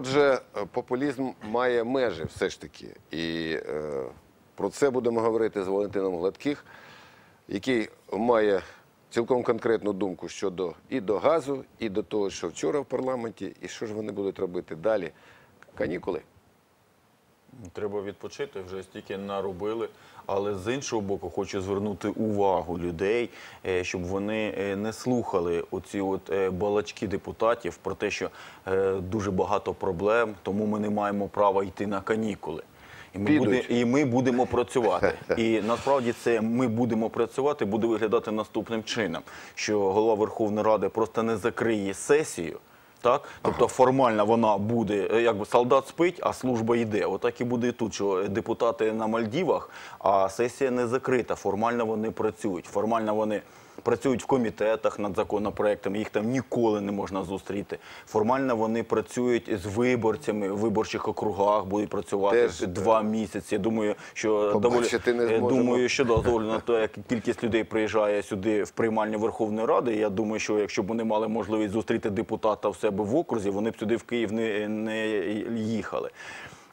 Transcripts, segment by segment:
Отже, е, популізм має межі все ж таки. І е, про це будемо говорити з Валентином Гладких, який має цілком конкретну думку щодо і до газу, і до того, що вчора в парламенті, і що ж вони будуть робити далі. Канікули. Треба відпочити, вже стільки наробили. Але з іншого боку, хочу звернути увагу людей, е, щоб вони е, не слухали оці от е, балачки депутатів про те, що дуже багато проблем, тому ми не маємо права йти на канікули. І ми, буде, і ми будемо працювати. І насправді це ми будемо працювати буде виглядати наступним чином, що голова Верховної Ради просто не закриє сесію. Так, тобто формально вона буде, е, якби солдат спить, а служба йде. Отак і буде і тут, що депутати на Мальдівах, а сесія не закрита. Формально вони працюють. Формально вони працюють в комітетах над законопроектами, їх там ніколи не можна зустріти. Формально вони працюють з виборцями в виборчих округах, будуть працювати Теж, два місяці. Думаю, що Побачити доволі е, думаю, що дозволено на те, як кількість людей приїжджає сюди в приймальню Верховної Ради. Я думаю, що якщо б вони мали можливість зустріти депутата в себе в окрузі, вони б сюди в Київ не, не їхали.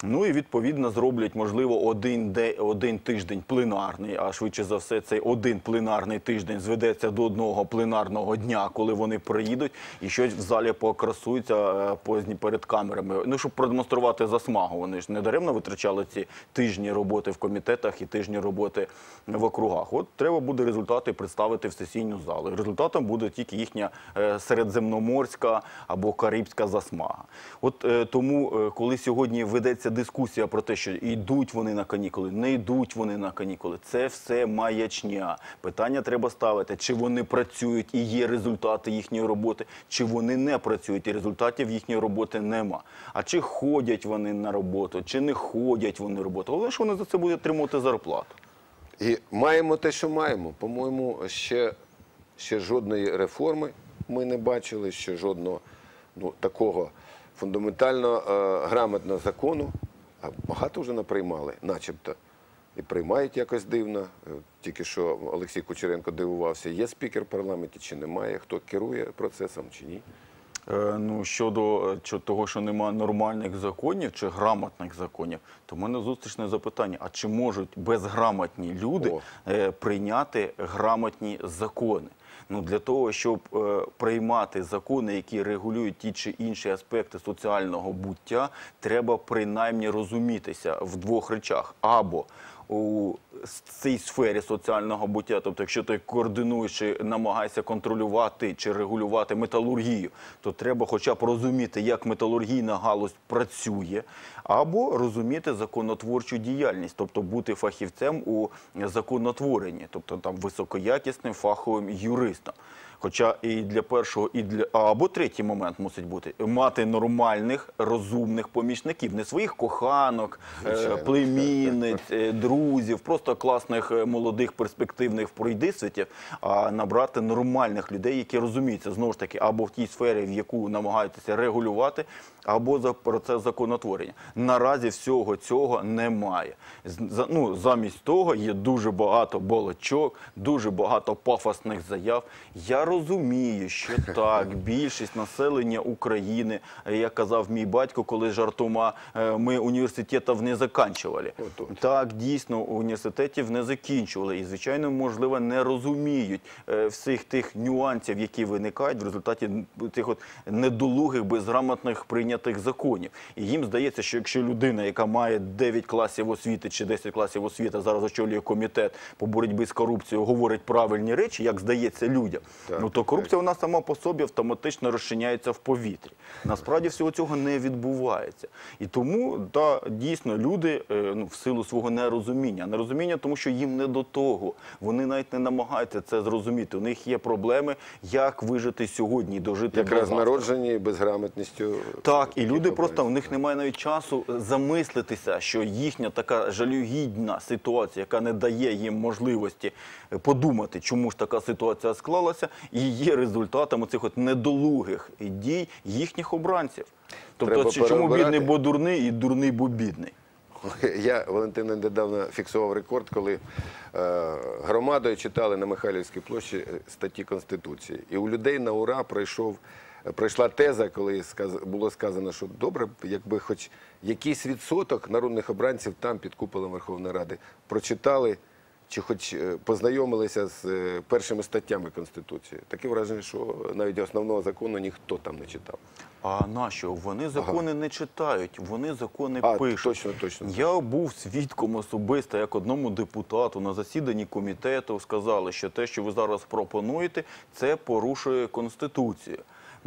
Ну і відповідно зроблять, можливо, один день, один тиждень пленарний, а швидше за все, цей один пленарний тиждень зведеться до одного пленарного дня, коли вони приїдуть і щось в залі покрасуються е, позні перед камерами. Ну щоб продемонструвати засмагу. Вони ж не даремно витрачали ці тижні роботи в комітетах і тижні роботи в округах. От треба буде результати представити в сесійну залу. Результатом буде тільки їхня е, середземноморська або карибська засмага. От е, тому, коли сьогодні ведеться дискусія про те, що йдуть вони на канікули, не йдуть вони на канікули, це все маячня. Питання треба ставити, чи вони працюють і є результати їхньої роботи, чи вони не працюють і результатів їхньої роботи нема. А чи ходять вони на роботу, чи не ходять вони на роботу. Головне, що вони за це будуть отримувати зарплату. І маємо те, що маємо. По-моєму, ще, ще жодної реформи ми не бачили, ще жодного ну, такого фундаментально е, грамотного закону. А багато вже наприймали, начебто. І приймають якось дивно. Е, Тільки що Олексій Кучеренко дивувався, є спікер в парламенті чи немає, хто керує процесом чи ні. Е, Ну, щодо того, що немає нормальних законів чи грамотних законів, то в мене зустрічне запитання: а чи можуть безграмотні люди О. прийняти грамотні закони? Ну для того, щоб е, приймати закони, які регулюють ті чи інші аспекти соціального буття, треба принаймні розумітися в двох речах: або у цій сфері соціального буття, тобто, якщо ти координуєш і намагаєшся контролювати чи регулювати металургію, то треба хоча б розуміти, як металургійна галузь працює, або розуміти законотворчу діяльність, тобто бути фахівцем у законотворенні, тобто там високоякісним фаховим юристом. Хоча і для першого, і для або третій момент мусить бути мати нормальних розумних помічників, не своїх коханок, е, Звичайно. племінниць, е, друзів, просто класних е, молодих перспективних пройдисвітів, а набрати нормальних людей, які розуміються знову ж таки або в тій сфері, в яку намагаються регулювати, або за процес законотворення. Наразі всього цього немає. Ну, замість того є дуже багато балачок, дуже багато пафосних заяв. Я розумію, що так, більшість населення України, як казав мій батько, коли жартома, е, ми університетів не заканчували. Отож. Так, дійсно, університетів не закінчували і, звичайно, можливо, не розуміють е, всіх тих нюансів, які виникають в результаті тих от недолугих, безграмотних прийнятих законів. І їм здається, що якщо людина, яка має 9 класів освіти чи 10 класів освіти, зараз очолює комітет по боротьбі з корупцією, говорить правильні речі, як здається людям, Так, ну то корупція вона сама по собі автоматично розчиняється в повітрі. Насправді всього цього не відбувається. І тому да, дійсно люди е, ну, в силу свого нерозуміння, нерозуміння, тому що їм не до того. Вони навіть не намагаються це зрозуміти. У них є проблеми, як вижити сьогодні і дожити Якраз народжені безграмотністю. Так, і люди просто у них немає навіть часу замислитися, що їхня така жалюгідна ситуація, яка не дає їм можливості подумати, чому ж така ситуація склалася, і є результатом цих от недолугих дій їхніх обранців. Тобто, Треба чому бідний, бо дурний, і дурний, бо бідний. Я Валентина недавно фіксував рекорд, коли е, громадою читали на Михайлівській площі е, статті Конституції. І у людей на ура пройшов, пройшла теза, коли було сказано, що добре, якби хоч якийсь відсоток народних обранців там під куполом Верховної Ради прочитали. Чи хоч е, познайомилися з е, першими статтями Конституції? Таке враження, що навіть основного закону ніхто там не читав. А нащо? Вони закони не читають, вони закони А, пишуть. точно, точно. Я був свідком особисто, як одному депутату на засіданні комітету сказали, що те, що ви зараз пропонуєте, це порушує Конституцію.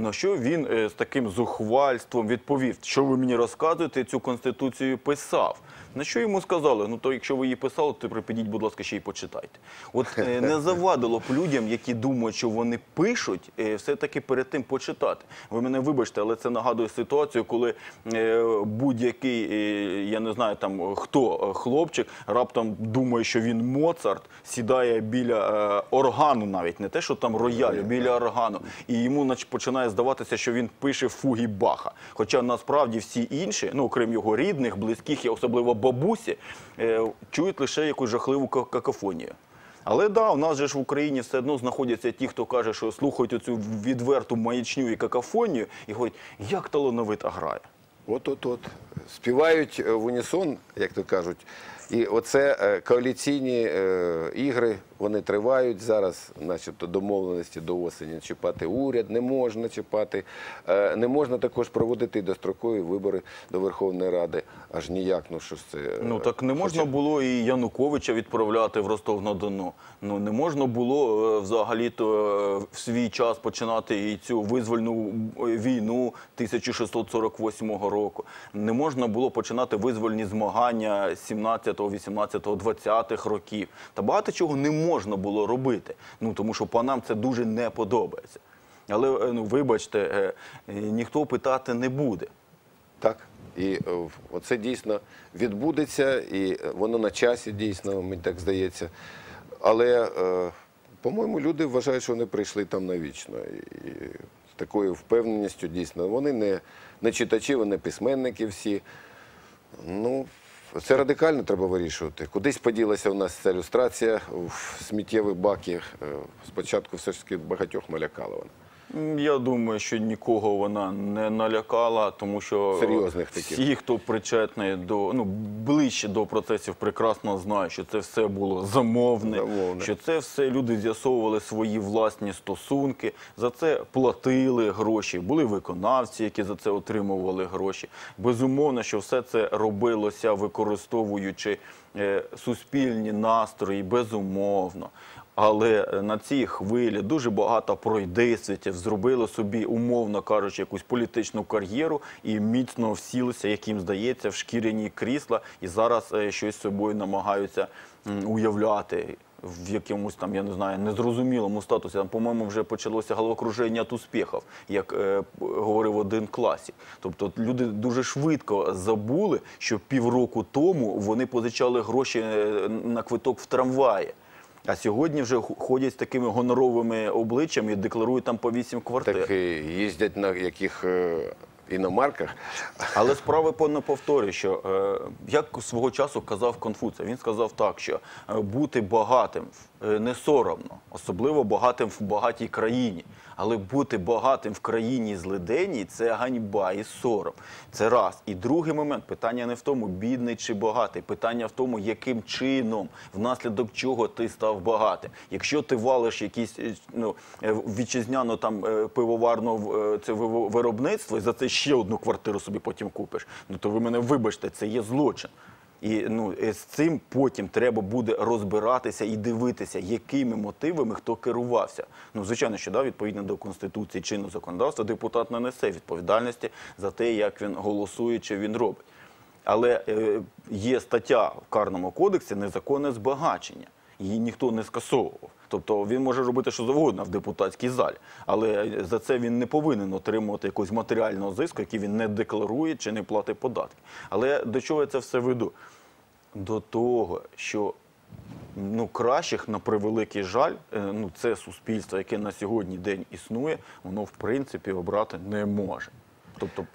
На що він е, з таким зухвальством відповів, що ви мені розказуєте, цю конституцію писав. На що йому сказали? Ну то якщо ви її писали, то підіть, будь ласка, ще й почитайте. От е, не завадило б людям, які думають, що вони пишуть, е, все-таки перед тим почитати. Ви мене вибачте, але це нагадує ситуацію, коли е, будь-який, я не знаю там хто хлопчик, раптом думає, що він Моцарт, сідає біля органу, навіть не те, що там роялю, біля органу, і йому починає здаватися, що він пише фуги Баха. Хоча насправді всі інші, ну окрім його рідних, близьких і особливо бабусі, е, чують лише якусь жахливу какафонію. Але да, у нас же ж в Україні все одно знаходяться ті, хто каже, що слухають оцю відверту маячню і какофонію, і говорять, як талановита грає. От от от співають е, в унісон, як то кажуть. І оце е, коаліційні е, ігри, вони тривають зараз, начебто домовленості до осені чіпати уряд, не можна чіпати, Е, не можна також проводити дострокові вибори до Верховної Ради. Аж ніяк, ну що ж це. Ну так не можна було і Януковича відправляти в Ростов-на-Дону. Ну не можна було взагалі-то е, в свій час починати і цю визвольну війну 1648 року. Не можна було починати визвольні змагання 17, 18, 20 років. Та багато чого не можна було робити. Ну тому що панам це дуже не подобається. Але е, ну вибачте, е, е, ніхто питати не буде. Так. І оце дійсно відбудеться, і воно на часі дійсно, мені так здається. Але, по-моєму, люди вважають, що вони прийшли там навічно. І з такою впевненістю дійсно. Вони не, не читачі, вони письменники всі. Ну, це радикально треба вирішувати. Кудись поділася у нас ця люстрація в сміттєві баки. Е, Спочатку все ж таки багатьох налякала вона. Я думаю, що нікого вона не налякала, тому що Серйозних таких. всі, хто причетний до ну ближче до процесів, прекрасно знають, що це все було замовне, Замовне. що це все люди з'ясовували свої власні стосунки, за це платили гроші. Були виконавці, які за це отримували гроші. Безумовно, що все це робилося використовуючи е, суспільні настрої, безумовно. Але е, на цій хвилі дуже багато пройдисвітів зробили собі, умовно кажучи, якусь політичну кар'єру і міцно всілися, як їм здається, в шкіряні крісла, і зараз е, щось собою намагаються уявляти. В якомусь там, я не знаю, незрозумілому статусі. Там, по-моєму, вже почалося головокруження від успіхів, як е, говорив один класік. Тобто люди дуже швидко забули, що півроку тому вони позичали гроші е, на квиток в трамваї. А сьогодні вже ходять з такими гоноровими обличчями і декларують там по вісім квартир. Так їздять на яких е, іномарках. Але справи не повторюю, що е, як свого часу казав Конфуцій, він сказав так, що е, бути багатим е, не соромно, особливо багатим в багатій країні. Але бути багатим в країні злиденній – це ганьба і сором. Це раз. І другий момент питання не в тому, бідний чи багатий. Питання в тому, яким чином, внаслідок чого ти став багатим. Якщо ти валиш якісь ну, вітчизняно там пивоварно це виробництво, і за це ще одну квартиру собі потім купиш. Ну то ви мене вибачте, це є злочин. І ну з цим потім треба буде розбиратися і дивитися, якими мотивами хто керувався. Ну звичайно, що да, відповідно до конституції чинного законодавства, депутат не несе відповідальності за те, як він голосує чи він робить. Але е, є стаття в карному кодексі незаконне збагачення. Її ніхто не скасовував. Тобто він може робити що завгодно в депутатській залі, але за це він не повинен отримувати якогось матеріального зиску, який він не декларує чи не платить податки. Але до чого я це все веду? До того, що ну, кращих, на превеликий жаль, е, ну, це суспільство, яке на сьогодні день існує, воно в принципі обрати не може. Тобто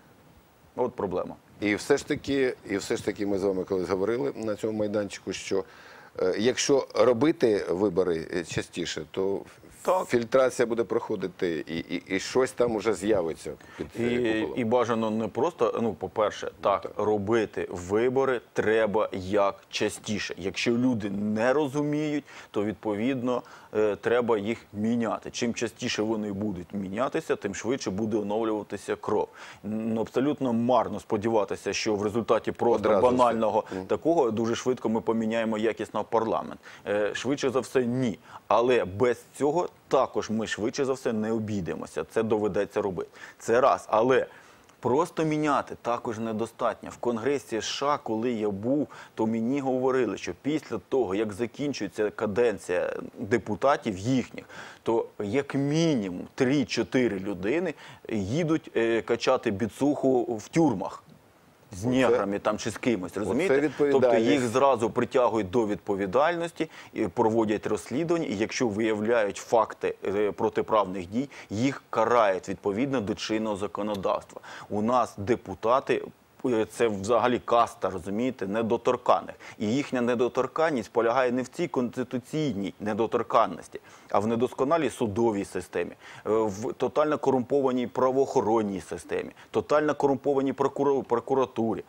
От проблема. І все ж таки, і все ж таки, ми з вами колись говорили на цьому майданчику, що якщо робити вибори е, частіше, то Так. фільтрація буде проходити і, і, і щось там уже з'явиться під І, е, і бажано не просто, ну, по-перше, так, робити вибори треба як частіше. Якщо люди не розуміють, то відповідно е, треба їх міняти. Чим частіше вони будуть мінятися, тим швидше буде оновлюватися кров. Ну, абсолютно марно сподіватися, що в результаті просто Одразу все. банального такого дуже швидко ми поміняємо якісно парламент. Е, Швидше за все, ні. Але без цього також ми швидше за все не обійдемося. Це доведеться робити. Це раз. Але просто міняти також недостатньо. В Конгресі США, коли я був, то мені говорили, що після того, як закінчується каденція депутатів їхніх, то як мінімум 3-4 людини їдуть е, качати біцуху в тюрмах. З неграми там чи з кимось, розумієте? Тобто їх зразу притягують до відповідальності, проводять розслідування, і якщо виявляють факти е, протиправних дій, їх карають відповідно до чинного законодавства. У нас депутати. Це взагалі каста, розумієте, недоторканих. І їхня недоторканність полягає не в цій конституційній недоторканності, а в недосконалій судовій системі, е, в тотально корумпованій правоохоронній системі, тотально корумпованій прокуратурі.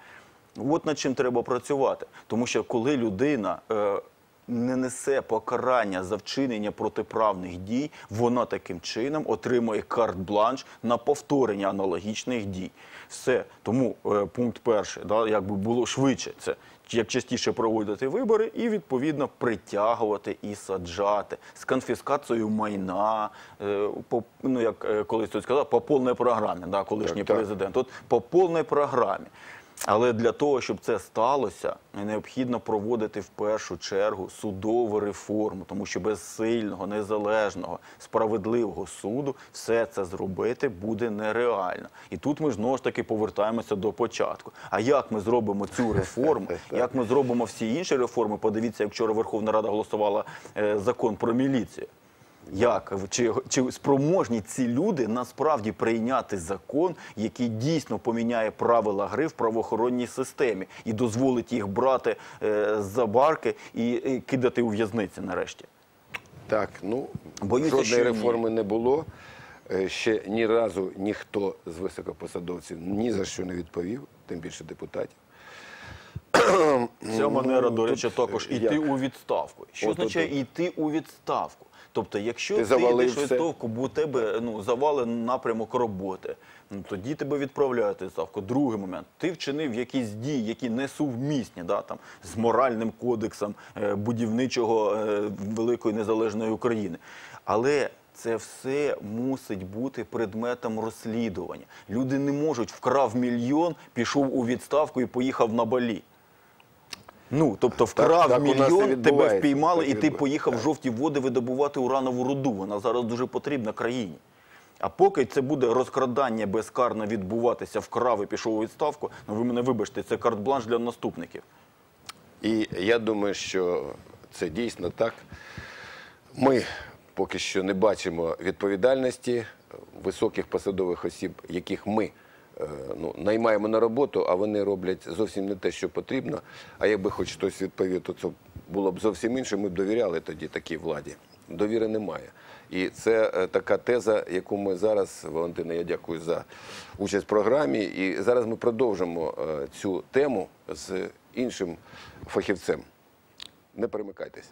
От над чим треба працювати. Тому що коли людина е, не несе покарання за вчинення протиправних дій, вона таким чином отримує карт-бланш на повторення аналогічних дій. Все. Тому е, пункт перший, да, якби було швидше, це як частіше проводити вибори і відповідно притягувати і саджати з конфіскацією майна, е, по, ну як е, колись хтось сказав, по повній програмі, да, колишній Так, так. президент. От по повній програмі. Але для того, щоб це сталося, необхідно проводити в першу чергу судову реформу, тому що без сильного, незалежного, справедливого суду все це зробити буде нереально. І тут ми знову ж таки повертаємося до початку. А як ми зробимо цю реформу? Як ми зробимо всі інші реформи? Подивіться, як вчора Верховна Рада голосувала е, закон про міліцію. Як чи, чи спроможні ці люди насправді прийняти закон, який дійсно поміняє правила гри в правоохоронній системі і дозволить їх брати е, за барки і, і кидати у в'язниці нарешті? Так, ну Боюся, жодної що ні. реформи не було. Е, Ще ні разу ніхто з високопосадовців ні за що не відповів, тим більше депутатів. Ця манера, до речі, також іти як? у відставку. Що От, означає йти у відставку? Тобто, якщо Ти ти, йдеш у відставку, бо у тебе ну, завалений напрямок роботи, ну, тоді тебе відправляють у відставку. Другий момент, ти вчинив якісь дії, які несувмісні да, там, з моральним кодексом е, будівничого е, великої незалежної України. Але це все мусить бути предметом розслідування. Люди не можуть вкрав мільйон, пішов у відставку і поїхав на балі. Ну, тобто вкрав так мільйон, тебе впіймали, так і ти поїхав в жовті води видобувати уранову руду. Вона зараз дуже потрібна країні. А поки це буде розкрадання безкарно відбуватися, вкрав і пішов у відставку, ну ви мене вибачте, це карт-бланш для наступників. І я думаю, що це дійсно так. Ми поки що не бачимо відповідальності високих посадових осіб, яких ми ну, наймаємо на роботу, а вони роблять зовсім не те, що потрібно. А якби хоч хтось відповів, то це було б зовсім інше. Ми б довіряли тоді такій владі. Довіри немає. І це е, така теза, яку ми зараз, Валентина, я дякую за участь в програмі. І зараз ми продовжимо е, цю тему з іншим фахівцем. Не перемикайтесь.